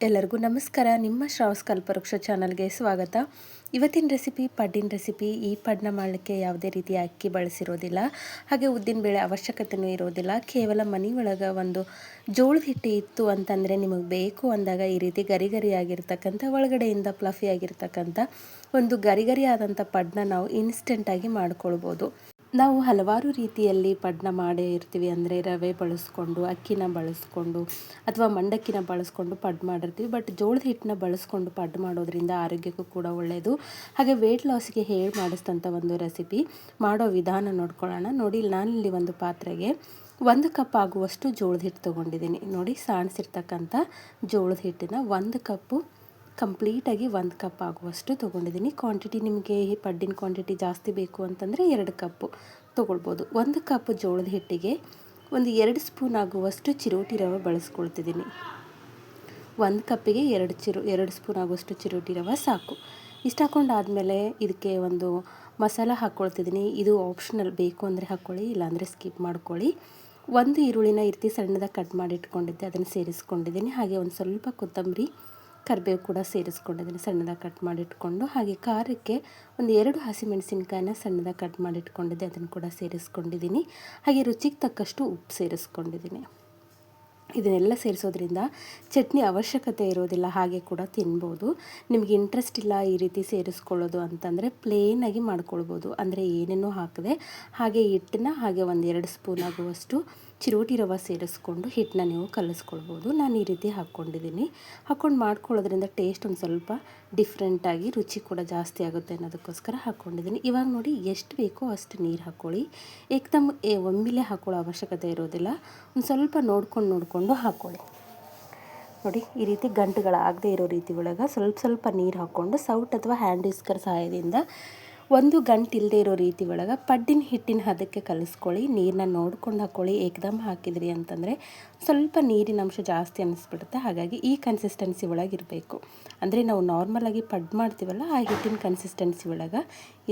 ಎಲ್ಲರಿಗೂ ನಮಸ್ಕಾರ. ನಿಮ್ಮ ಶ್ರಾವಸ್ ಕಲ್ಪವೃಕ್ಷ ಚಾನಲ್ಗೆ ಸ್ವಾಗತ. ಇವತ್ತಿನ ರೆಸಿಪಿ, ಪಡ್ಡಿನ ರೆಸಿಪಿ, ಈ ಪಡ್ನ ಮಾಡಲಿಕ್ಕೆ ಯಾವುದೇ ರೀತಿಯ ಅಕ್ಕಿ ಬಳಸಿರೋದಿಲ್ಲ, ಹಾಗೆ ಉದ್ದಿನ ಬೇಳೆ ಅವಶ್ಯಕತೆಯೂ ಇರೋದಿಲ್ಲ. ಕೇವಲ ಮನೆ ಒಳಗೆ ಒಂದು ಜೋಳದ ಹಿಟ್ಟು ಇತ್ತು ಅಂತಂದರೆ ನಿಮಗೆ ಬೇಕು ಅಂದಾಗ ಈ ರೀತಿ ಗರಿ ಗರಿಯಾಗಿರ್ತಕ್ಕಂಥ ಒಳಗಡೆಯಿಂದ ಪ್ಲಫಿಯಾಗಿರ್ತಕ್ಕಂಥ ಒಂದು ಗರಿಗರಿಯಾದಂಥ ಗರಿ ಆದಂಥ ಪಡ್ನ ನಾವು ಇನ್ಸ್ಟೆಂಟಾಗಿ ಮಾಡ್ಕೊಳ್ಬೋದು. ನಾವು ಹಲವಾರು ರೀತಿಯಲ್ಲಿ ಪಡ್ನ ಮಾಡೇ ಇರ್ತೀವಿ. ಅಂದರೆ ರವೆ ಬಳಸ್ಕೊಂಡು, ಅಕ್ಕಿನ ಬಳಸ್ಕೊಂಡು ಅಥವಾ ಮಂಡಕ್ಕಿನ ಬಳಸ್ಕೊಂಡು ಪಡ್ ಮಾಡಿರ್ತೀವಿ. ಬಟ್ ಜೋಳದ ಹಿಟ್ಟನ್ನ ಬಳಸ್ಕೊಂಡು ಪಡ್ ಮಾಡೋದ್ರಿಂದ ಆರೋಗ್ಯಕ್ಕೂ ಕೂಡ ಒಳ್ಳೆಯದು ಹಾಗೆ ವೆಯ್ಟ್ ಲಾಸ್ಗೆ ಹೇಳಿ ಮಾಡಿಸಿದಂಥ ಒಂದು ರೆಸಿಪಿ ಮಾಡೋ ವಿಧಾನ ನೋಡ್ಕೊಳ್ಳೋಣ. ನೋಡಿ, ನಾನಿಲ್ಲಿ ಒಂದು ಪಾತ್ರೆಗೆ ಒಂದು ಕಪ್ ಆಗುವಷ್ಟು ಜೋಳದ ಹಿಟ್ಟು ತೊಗೊಂಡಿದ್ದೀನಿ. ನೋಡಿ, ಸಾಣಿಸಿರ್ತಕ್ಕಂಥ ಜೋಳದ ಹಿಟ್ಟನ್ನ ಒಂದು ಕಪ್ಪು ಕಂಪ್ಲೀಟಾಗಿ ಒಂದು ಕಪ್ ಆಗುವಷ್ಟು ತೊಗೊಂಡಿದ್ದೀನಿ. ಕ್ವಾಂಟಿಟಿ ನಿಮಗೆ ಪಡ್ಡಿನ ಕ್ವಾಂಟಿಟಿ ಜಾಸ್ತಿ ಬೇಕು ಅಂತಂದರೆ ಎರಡು ಕಪ್ಪು ತೊಗೊಳ್ಬೋದು. ಒಂದು ಕಪ್ ಜೋಳದ ಹಿಟ್ಟಿಗೆ ಒಂದು ಎರಡು ಸ್ಪೂನ್ ಆಗುವಷ್ಟು ಚಿರೋಟಿ ರವೆ ಬಳಸ್ಕೊಳ್ತಿದ್ದೀನಿ. ಒಂದು ಕಪ್ಪಿಗೆ ಎರಡು ಚಿರು, ಎರಡು ಸ್ಪೂನ್ ಆಗುವಷ್ಟು ಚಿರೋಟಿ ರವೆ ಸಾಕು. ಇಷ್ಟು ಹಾಕೊಂಡಾದಮೇಲೆ ಇದಕ್ಕೆ ಒಂದು ಮಸಾಲ ಹಾಕ್ಕೊಳ್ತಿದ್ದೀನಿ ಇದು ಆಪ್ಷನಲ್ ಬೇಕು ಅಂದರೆ ಹಾಕ್ಕೊಳ್ಳಿ ಇಲ್ಲಾಂದರೆ ಸ್ಕಿಪ್ ಮಾಡ್ಕೊಳ್ಳಿ. ಒಂದು ಈರುಳ್ಳಿನ ಇರ್ತಿ ಸಣ್ಣದಾಗಿ ಕಟ್ ಮಾಡಿ ಇಟ್ಕೊಂಡಿದ್ದೆ, ಅದನ್ನು ಸೇರಿಸ್ಕೊಂಡಿದ್ದೀನಿ. ಹಾಗೆ ಒಂದು ಸ್ವಲ್ಪ ಕೊತ್ತಂಬರಿ ಕರಿಬೇವು ಕೂಡ ಸೇರಿಸ್ಕೊಂಡಿದ್ದೀನಿ ಸಣ್ಣದಾಗಿ ಕಟ್ ಮಾಡಿಟ್ಕೊಂಡು ಹಾಗೆ ಖಾರಕ್ಕೆ ಒಂದು ಎರಡು ಹಸಿಮೆಣಸಿನ್ಕಾಯಿನ ಸಣ್ಣದಾಗಿ ಕಟ್ ಮಾಡಿಟ್ಕೊಂಡಿದ್ದೆ, ಅದನ್ನು ಕೂಡ ಸೇರಿಸ್ಕೊಂಡಿದ್ದೀನಿ. ಹಾಗೆ ರುಚಿಗೆ ತಕ್ಕಷ್ಟು ಉಪ್ಪು ಸೇರಿಸ್ಕೊಂಡಿದ್ದೀನಿ. ಇದನ್ನೆಲ್ಲ ಸೇರಿಸೋದ್ರಿಂದ ಚಟ್ನಿ ಅವಶ್ಯಕತೆ ಇರೋದಿಲ್ಲ, ಹಾಗೆ ಕೂಡ ತಿನ್ಬೋದು. ನಿಮಗೆ ಇಂಟ್ರೆಸ್ಟ್ ಇಲ್ಲ ಈ ರೀತಿ ಸೇರಿಸ್ಕೊಳ್ಳೋದು ಅಂತಂದರೆ ಪ್ಲೇನಾಗಿ ಮಾಡ್ಕೊಳ್ಬೋದು. ಅಂದರೆ ಏನೇನೂ ಹಾಕದೆ ಹಾಗೆ ಹಿಟ್ಟನ್ನ ಹಾಗೆ ಒಂದೆರಡು ಸ್ಪೂನ್ ಆಗುವಷ್ಟು ಚಿರೋಟಿ ರವೆ ಸೇರಿಸ್ಕೊಂಡು ಹಿಟ್ಟನ್ನ ನೀವು ಕಲಿಸ್ಕೊಳ್ಬೋದು. ನಾನು ಈ ರೀತಿ ಹಾಕ್ಕೊಂಡಿದ್ದೀನಿ. ಹಾಕ್ಕೊಂಡು ಮಾಡ್ಕೊಳ್ಳೋದ್ರಿಂದ ಟೇಸ್ಟ್ ಒಂದು ಸ್ವಲ್ಪ ಡಿಫ್ರೆಂಟಾಗಿ ರುಚಿ ಕೂಡ ಜಾಸ್ತಿ ಆಗುತ್ತೆ ಅನ್ನೋದಕ್ಕೋಸ್ಕರ ಹಾಕ್ಕೊಂಡಿದ್ದೀನಿ. ಇವಾಗ ನೋಡಿ ಎಷ್ಟು ಬೇಕೋ ಅಷ್ಟು ನೀರು ಹಾಕ್ಕೊಳ್ಳಿ ಏಕ್ದಮ್ ಒಮ್ಮಿಲೆ ಹಾಕ್ಕೊಳ್ಳೋ ಅವಶ್ಯಕತೆ ಇರೋದಿಲ್ಲ. ಒಂದು ಸ್ವಲ್ಪ ನೋಡ್ಕೊಂಡು ನೋಡಿಕೊಂಡು ಹಾಕ್ಕೊಳ್ಳಿ ನೋಡಿ, ಈ ರೀತಿ ಗಂಟುಗಳಾಗದೇ ಇರೋ ರೀತಿ ಒಳಗೆ ಸ್ವಲ್ಪ ಸ್ವಲ್ಪ ನೀರು ಹಾಕ್ಕೊಂಡು ಸೌಟ್ ಅಥವಾ ಹ್ಯಾಂಡ್ ಇಸ್ಕರ್ ಸಹಾಯದಿಂದ ಒಂದು ಗಂಟು ಇಲ್ಲದೆ ಇರೋ ರೀತಿ ಒಳಗೆ ಪಡ್ಡಿನ ಹಿಟ್ಟಿನ ಹದಕ್ಕೆ ಕಲಿಸ್ಕೊಳ್ಳಿ, ನೀರನ್ನ ನೋಡ್ಕೊಂಡು ಹಾಕೊಳ್ಳಿ, ಏಕದಮ್ ಹಾಕಿದ್ರಿ ಅಂತಂದರೆ ಸ್ವಲ್ಪ ನೀರಿನ ಅಂಶ ಜಾಸ್ತಿ ಅನ್ನಿಸ್ಬಿಡುತ್ತೆ. ಹಾಗಾಗಿ ಈ ಕನ್ಸಿಸ್ಟೆನ್ಸಿ ಒಳಗೆ ಇರಬೇಕು. ಅಂದರೆ ನಾವು ನಾರ್ಮಲಾಗಿ ಪಡ್ ಮಾಡ್ತೀವಲ್ಲ, ಆ ಹಿಟ್ಟಿನ ಕನ್ಸಿಸ್ಟೆನ್ಸಿ ಒಳಗೆ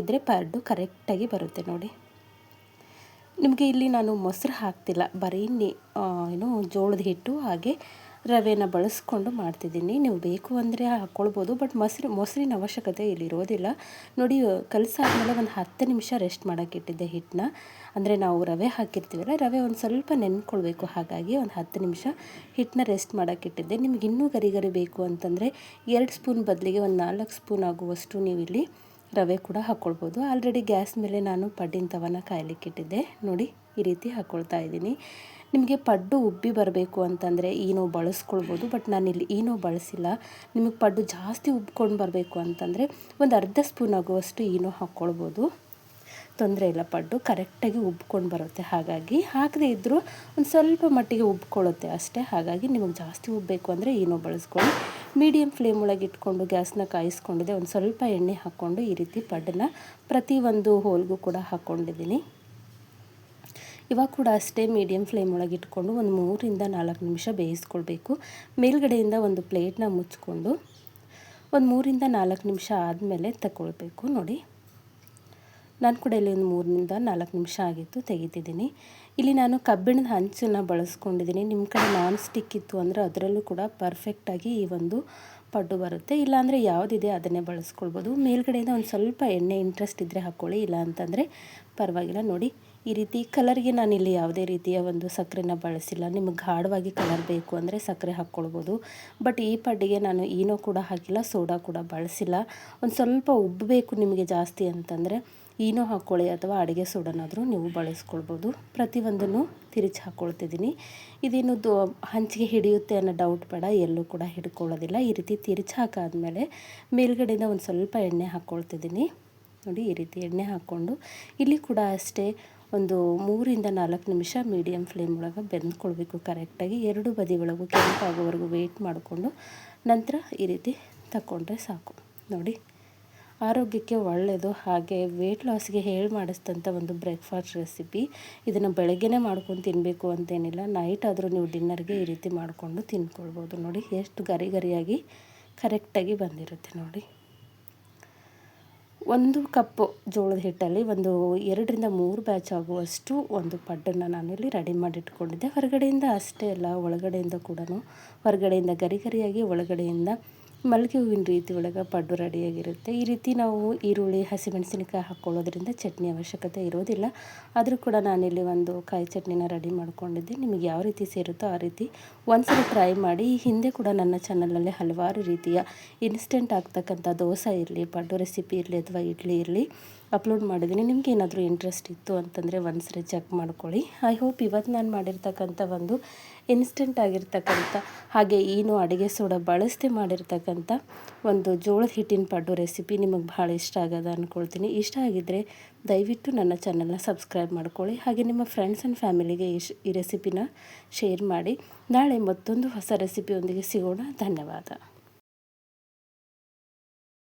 ಇದ್ದರೆ ಪಡ್ಡು ಕರೆಕ್ಟಾಗಿ ಬರುತ್ತೆ ನೋಡಿ. ನಿಮಗೆ ಇಲ್ಲಿ ನಾನು ಮೊಸರು ಹಾಕ್ತಿಲ್ಲ, ಬರೀ ನೀ ಏನು ಜೋಳದ ಹಿಟ್ಟು ಹಾಗೆ ರವೆನ ಬಳಸ್ಕೊಂಡು ಮಾಡ್ತಿದ್ದೀನಿ. ನೀವು ಬೇಕು ಅಂದರೆ ಹಾಕ್ಕೊಳ್ಬೋದು ಬಟ್ ಮೊಸರು, ಮೊಸರಿನ ಅವಶ್ಯಕತೆ ಇಲ್ಲಿ ಇರೋದಿಲ್ಲ. ನೋಡಿ, ಕಲಸಾದ್ಮೇಲೆ ಒಂದು ಹತ್ತು ನಿಮಿಷ ರೆಸ್ಟ್ ಮಾಡೋಕ್ಕಿಟ್ಟಿದ್ದೆ ಹಿಟ್ಟನ್ನ. ಅಂದರೆ ನಾವು ರವೆ ಹಾಕಿರ್ತೀವಲ್ಲ, ರವೆ ಒಂದು ಸ್ವಲ್ಪ ನೆನ್ಕೊಳ್ಬೇಕು. ಹಾಗಾಗಿ ಒಂದು ಹತ್ತು ನಿಮಿಷ ಹಿಟ್ಟನ್ನ ರೆಸ್ಟ್ ಮಾಡೋಕ್ಕಿಟ್ಟಿದ್ದೆ ನಿಮ್ಗೆ ಇನ್ನೂ ಗರಿ ಗರಿ ಬೇಕು ಅಂತಂದರೆ ಎರಡು ಸ್ಪೂನ್ ಬದಲಿಗೆ ಒಂದು ನಾಲ್ಕು ಸ್ಪೂನ್ ಆಗುವಷ್ಟು ನೀವು ಇಲ್ಲಿ ರವೆ ಕೂಡ ಹಾಕ್ಕೊಳ್ಬೋದು ಆಲ್ರೆಡಿ ಗ್ಯಾಸ್ ಮೇಲೆ ನಾನು ಪಡ್ಡಿನ ತವನ ಕಾಯಲಿಕ್ಕಿಟ್ಟಿದ್ದೆ ನೋಡಿ. ಈ ರೀತಿ ಹಾಕ್ಕೊಳ್ತಾ ಇದ್ದೀನಿ. ನಿಮಗೆ ಪಡ್ಡು ಉಬ್ಬಿ ಬರಬೇಕು ಅಂತಂದರೆ ಈನೋ ಬಳಸ್ಕೊಳ್ಬೋದು, ಬಟ್ ನಾನು ಇಲ್ಲಿ ಈನೋ ಬಳಸಿಲ್ಲ. ನಿಮಗೆ ಪಡ್ಡು ಜಾಸ್ತಿ ಉಬ್ಕೊಂಡು ಬರಬೇಕು ಅಂತಂದರೆ ಒಂದು ಅರ್ಧ ಸ್ಪೂನ್ ಆಗುವಷ್ಟು ಈನೋ ಹಾಕ್ಕೊಳ್ಬೋದು ತೊಂದರೆ ಇಲ್ಲ, ಪಡ್ಡು ಕರೆಕ್ಟಾಗಿ ಉಬ್ಕೊಂಡು ಬರುತ್ತೆ. ಹಾಗಾಗಿ ಹಾಕದೇ ಇದ್ದರೂ ಒಂದು ಸ್ವಲ್ಪ ಮಟ್ಟಿಗೆ ಉಬ್ಕೊಳ್ಳುತ್ತೆ ಅಷ್ಟೇ. ಹಾಗಾಗಿ ನಿಮಗೆ ಜಾಸ್ತಿ ಉಬ್ಬಬೇಕು ಅಂದರೆ ಏನೋ ಬಳಸ್ಕೊಳ್ಳಿ. ಮೀಡಿಯಮ್ ಫ್ಲೇಮ್ ಒಳಗೆ ಇಟ್ಕೊಂಡು ಗ್ಯಾಸ್ನ ಕಾಯಿಸ್ಕೊಂಡಿದೆ, ಒಂದು ಸ್ವಲ್ಪ ಎಣ್ಣೆ ಹಾಕ್ಕೊಂಡು ಈ ರೀತಿ ಪಡ್ಡನ್ನ ಪ್ರತಿಯೊಂದು ಹೋಲ್ಗೂ ಕೂಡ ಹಾಕ್ಕೊಂಡಿದ್ದೀನಿ ಇವಾಗ ಕೂಡ ಅಷ್ಟೇ ಮೀಡಿಯಮ್ ಫ್ಲೇಮ್ ಒಳಗೆ ಇಟ್ಕೊಂಡು ಒಂದು ಮೂರಿಂದ ನಾಲ್ಕು ನಿಮಿಷ ಬೇಯಿಸ್ಕೊಳ್ಬೇಕು. ಮೇಲ್ಗಡೆಯಿಂದ ಒಂದು ಪ್ಲೇಟ್ನ ಮುಚ್ಕೊಂಡು ಒಂದು ಮೂರಿಂದ ನಾಲ್ಕು ನಿಮಿಷ ಆದಮೇಲೆ ತಗೊಳ್ಬೇಕು. ನೋಡಿ. ನಾನು ಕೂಡ ಇಲ್ಲಿ ಒಂದು ಮೂರಿಂದ ನಾಲ್ಕು ನಿಮಿಷ ಆಗಿತ್ತು ತೆಗಿತಿದ್ದೀನಿ. ಇಲ್ಲಿ ನಾನು ಕಬ್ಬಿಣದ ಹಂಚನ್ನು ಬಳಸ್ಕೊಂಡಿದ್ದೀನಿ. ನಿಮ್ಮ ಕಡೆ ನಾನ್ ಸ್ಟಿಕ್ ಇತ್ತು ಅಂದರೆ ಅದರಲ್ಲೂ ಕೂಡ ಪರ್ಫೆಕ್ಟಾಗಿ ಈ ಒಂದು ಪಡ್ಡು ಬರುತ್ತೆ. ಇಲ್ಲಾಂದರೆ ಯಾವುದಿದೆ ಅದನ್ನೇ ಬಳಸ್ಕೊಳ್ಬೋದು. ಮೇಲ್ಗಡೆಯಿಂದ ಒಂದು ಸ್ವಲ್ಪ ಎಣ್ಣೆ ಇಂಟ್ರೆಸ್ಟ್ ಇದ್ದರೆ ಹಾಕ್ಕೊಳ್ಳಿ ಇಲ್ಲ ಅಂತಂದರೆ ಪರವಾಗಿಲ್ಲ. ನೋಡಿ. ಈ ರೀತಿ ಕಲರ್ಗೆ ನಾನಿಲ್ಲಿ ಯಾವುದೇ ರೀತಿಯ ಒಂದು ಸಕ್ಕರೆನ ಬಳಸಿಲ್ಲ. ನಿಮಗೆ ಗಾಢವಾಗಿ ಕಲರ್ ಬೇಕು ಅಂದರೆ ಸಕ್ಕರೆ ಹಾಕ್ಕೊಳ್ಬೋದು. ಬಟ್ ಈ ಪಡ್ಡಿಗೆ ನಾನು ಏನೋ ಕೂಡ ಹಾಕಿಲ್ಲ, ಸೋಡಾ ಕೂಡ ಬಳಸಿಲ್ಲ. ಒಂದು ಸ್ವಲ್ಪ ಉಬ್ಬಬೇಕು ನಿಮಗೆ ಜಾಸ್ತಿ ಅಂತಂದರೆ ಏನೋ ಹಾಕ್ಕೊಳ್ಳಿ ಅಥವಾ ಅಡುಗೆ ಸೋಡನಾದರೂ ನೀವು ಬಳಸ್ಕೊಳ್ಬೋದು. ಪ್ರತಿಯೊಂದನ್ನು ತಿರುಚಿ ಹಾಕ್ಕೊಳ್ತಿದ್ದೀನಿ. ಇದೇನು ದೋ ಹಂಚಿಗೆ ಹಿಡಿಯುತ್ತೆ ಅನ್ನೋ ಡೌಟ್ ಬೇಡ, ಎಲ್ಲೂ ಕೂಡ ಹಿಡ್ಕೊಳ್ಳೋದಿಲ್ಲ. ಈ ರೀತಿ ತಿರುಚಿ ಹಾಕಾದ್ಮೇಲೆ ಮೇಲ್ಗಡೆಯಿಂದ ಒಂದು ಸ್ವಲ್ಪ ಎಣ್ಣೆ ಹಾಕ್ಕೊಳ್ತಿದ್ದೀನಿ. ನೋಡಿ ಈ ರೀತಿ ಎಣ್ಣೆ ಹಾಕ್ಕೊಂಡು ಇಲ್ಲಿ ಕೂಡ ಅಷ್ಟೇ ಒಂದು ಮೂರಿಂದ ನಾಲ್ಕು ನಿಮಿಷ ಮೀಡಿಯಮ್ ಫ್ಲೇಮ್ ಒಳಗೆ ಬೆಂದ್ಕೊಳ್ಬೇಕು ಕರೆಕ್ಟಾಗಿ ಎರಡು ಬದಿ ಒಳಗೂ ಕೆಂಪಾಗೋವರೆಗೂ ವೆಯ್ಟ್ ಮಾಡಿಕೊಂಡು ನಂತರ ಈ ರೀತಿ ತಗೊಂಡ್ರೆ ಸಾಕು. ನೋಡಿ, ಆರೋಗ್ಯಕ್ಕೆ ಒಳ್ಳೆಯದು ಹಾಗೆ ವೆಯ್ಟ್ ಲಾಸ್ಗೆ ಹೇಳಿ ಮಾಡಿಸಿದಂಥ ಒಂದು ಬ್ರೇಕ್ಫಾಸ್ಟ್ ರೆಸಿಪಿ ಇದನ್ನು ಬೆಳಗ್ಗೆನೇ ಮಾಡ್ಕೊಂಡು ತಿನ್ನಬೇಕು ಅಂತೇನಿಲ್ಲ. ನೈಟ್ ಆದರೂ ನೀವು ಡಿನ್ನರ್ಗೆ ಈ ರೀತಿ ಮಾಡಿಕೊಂಡು ತಿನ್ಕೊಳ್ಬೋದು. ನೋಡಿ, ಎಷ್ಟು ಗರಿ ಗರಿಯಾಗಿ ಕರೆಕ್ಟಾಗಿ ಬಂದಿರುತ್ತೆ ನೋಡಿ. ಒಂದು ಕಪ್ಪು ಜೋಳದ ಹಿಟ್ಟಲ್ಲಿ ಒಂದು ಎರಡರಿಂದ ಮೂರು ಬ್ಯಾಚ್ ಆಗುವಷ್ಟು ಒಂದು ಪಡ್ಡನ್ನು ನಾನಿಲ್ಲಿ ರೆಡಿ ಮಾಡಿ ಇಟ್ಕೊಂಡಿದ್ದೆ ಹೊರಗಡೆಯಿಂದ ಅಷ್ಟೇ ಅಲ್ಲ, ಒಳಗಡೆಯಿಂದ ಕೂಡ ಹೊರಗಡೆಯಿಂದ ಗರಿ ಗರಿಯಾಗಿ ಒಳಗಡೆಯಿಂದ ಮಲ್ಲಿಗೆ ಹೂವಿನ ರೀತಿ ಒಳಗೆ ಪಡ್ಡು ರೆಡಿಯಾಗಿರುತ್ತೆ ಈ ರೀತಿ ನಾವು ಈರುಳ್ಳಿ, ಹಸಿಮೆಣಸಿನಕಾಯಿ ಹಾಕ್ಕೊಳ್ಳೋದ್ರಿಂದ ಚಟ್ನಿ ಅವಶ್ಯಕತೆ ಇರೋದಿಲ್ಲ. ಆದರೂ ಕೂಡ ನಾನಿಲ್ಲಿ ಒಂದು ಕಾಯಿ ಚಟ್ನಿನ ರೆಡಿ ಮಾಡ್ಕೊಂಡಿದ್ದೆ. ನಿಮಗೆ ಯಾವ ರೀತಿ ಸೇರುತ್ತೋ ಆ ರೀತಿ ಒಂದ್ಸಲ ಟ್ರೈ ಮಾಡಿ. ಹಿಂದೆ ಕೂಡ ನನ್ನ ಚಾನಲಲ್ಲಿ ಹಲವಾರು ರೀತಿಯ ಇನ್ಸ್ಟೆಂಟ್ ಆಗ್ತಕ್ಕಂಥ ದೋಸೆ ಇರಲಿ, ಪಡ್ಡು ರೆಸಿಪಿ ಇರಲಿ ಅಥವಾ ಇಡ್ಲಿ ಇರಲಿ. ಅಪ್ಲೋಡ್ ಮಾಡಿದ್ದೀನಿ. ನಿಮ್ಗೆ ಏನಾದರೂ ಇಂಟ್ರೆಸ್ಟ್ ಇತ್ತು ಅಂತಂದರೆ ಒಂದ್ಸರಿ ಚೆಕ್ ಮಾಡ್ಕೊಳ್ಳಿ. ಐ ಹೋಪ್ ಇವತ್ತು ನಾನು ಮಾಡಿರ್ತಕ್ಕಂಥ ಒಂದು ಇನ್ಸ್ಟೆಂಟ್ ಆಗಿರ್ತಕ್ಕಂಥ ಹಾಗೆ ಏನು ಅಡುಗೆ ಸೋಡಾ ಬಳಸದೆ ಮಾಡಿರ್ತಕ್ಕಂಥ ಒಂದು ಜೋಳದ ಹಿಟ್ಟಿನ ಪಡ್ಡು ರೆಸಿಪಿ ನಿಮಗೆ ಭಾಳ ಇಷ್ಟ ಆಗದ ಅಂದ್ಕೊಳ್ತೀನಿ ಇಷ್ಟ ಆಗಿದ್ದರೆ ದಯವಿಟ್ಟು ನನ್ನ ಚಾನಲ್ನ ಸಬ್ಸ್ಕ್ರೈಬ್ ಮಾಡ್ಕೊಳ್ಳಿ. ಹಾಗೆ ನಿಮ್ಮ ಫ್ರೆಂಡ್ಸ್ ಆ್ಯಂಡ್ ಫ್ಯಾಮಿಲಿಗೆ ಈ ರೆಸಿಪಿನ ಶೇರ್ ಮಾಡಿ. ನಾಳೆ ಮತ್ತೊಂದು ಹೊಸ ರೆಸಿಪಿಯೊಂದಿಗೆ ಸಿಗೋಣ. ಧನ್ಯವಾದ.